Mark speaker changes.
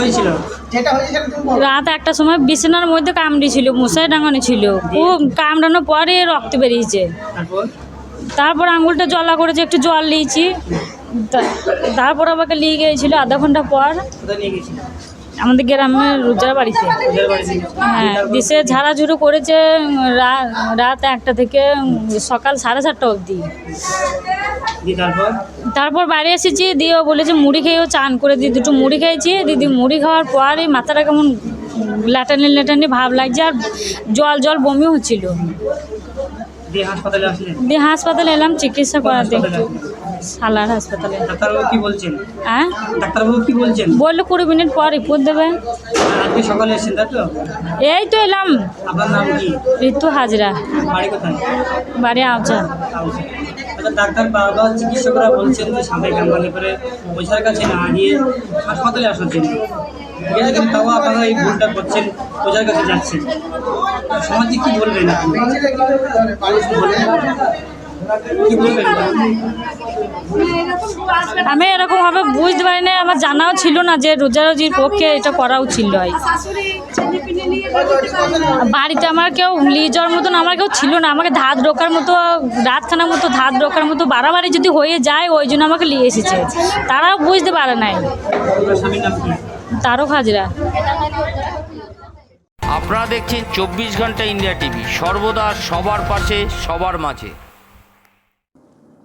Speaker 1: হয়েছিল।
Speaker 2: রাত একটা সময় বিছানার মধ্যে কামড়ি ছিল মশাই ডাঙানো ছিল। ও কামড়ানোর পরে রক্ত বেরিয়েছে।
Speaker 1: তারপর?
Speaker 2: তারপর আঙুলটা জলা করেছে একটু জল নিয়েছি। তারপর আমাকে নিয়ে গিয়েছিল আধা ঘণ্টা পর।
Speaker 1: নিয়ে গেছিল
Speaker 2: আমাদের গ্রামের রোজার বাড়িতে। হ্যাঁ দিশে ঝাড়াঝুড়ো করেছে রাত একটা থেকে সকাল সাড়ে চারটা অবধি।
Speaker 1: তারপর?
Speaker 2: বাড়ি এসেছি দিয়ে বলেছে মুড়ি খেয়েও চান করে দিই দুটো মুড়ি খেয়েছি দিদি মুড়ি খাওয়ার পর মাথাটা কেমন ল্যাটানি ল্যাটানি ভাব লাগছে আর জল জল বমি হচ্ছিল।
Speaker 1: দিয়ে হাসপাতালে
Speaker 2: এলাম চিকিৎসা করাতে। সালার হাসপাতালে।
Speaker 1: ডাক্তারবাবু কি বলছেন?
Speaker 2: হ্যাঁ
Speaker 1: ডাক্তারবাবু কি বলছেন?
Speaker 2: বলল কুড়ি মিনিট পর রিপোর্ট দেবে।
Speaker 1: আজকে সকালে এসেছেন তাই তো?
Speaker 2: এই তো এলাম।
Speaker 1: আপনার নাম কি?
Speaker 2: ঋতু হাজরা।
Speaker 1: বাড়ি কোথায়?
Speaker 2: বাড়ি আওচা
Speaker 1: আচ্ছা ডাক্তার বাবা চিকিৎসকরা বলছেন যে সাপে কামড়ালে পরে ওঝার কাছে না গিয়ে হাসপাতালে আসার জন্য। ঠিক আছে কিন্তু তাও আপনারা এই ভুলটা করছেন ওঝার কাছে যাচ্ছেন। সমাজে কি বলবেন আপনি? কি বলবেন
Speaker 2: আমি এরকম ভাবে বুঝতে পারি না আমার জানাও ছিল না যে রোজারোজির পক্ষে এটা করা উচিত নয় বাড়িতে আমার কেউ নিয়ে যাওয়ার মতন আমার কেউ ছিল না, আমাকে ধাত রোকার মতো, রাতখানার মতো ধাত রোকার মতো বাড়াবাড়ি যদি হয়ে যায়, ওই জন্য আমাকে নিয়ে এসেছে। তারাও বুঝতে পারে নাই। তারও হাজরা।
Speaker 3: আপনারা দেখছেন চব্বিশ ঘণ্টা ইন্ডিয়া টিভি, সর্বদা সবার পাশে, সবার মাঝে।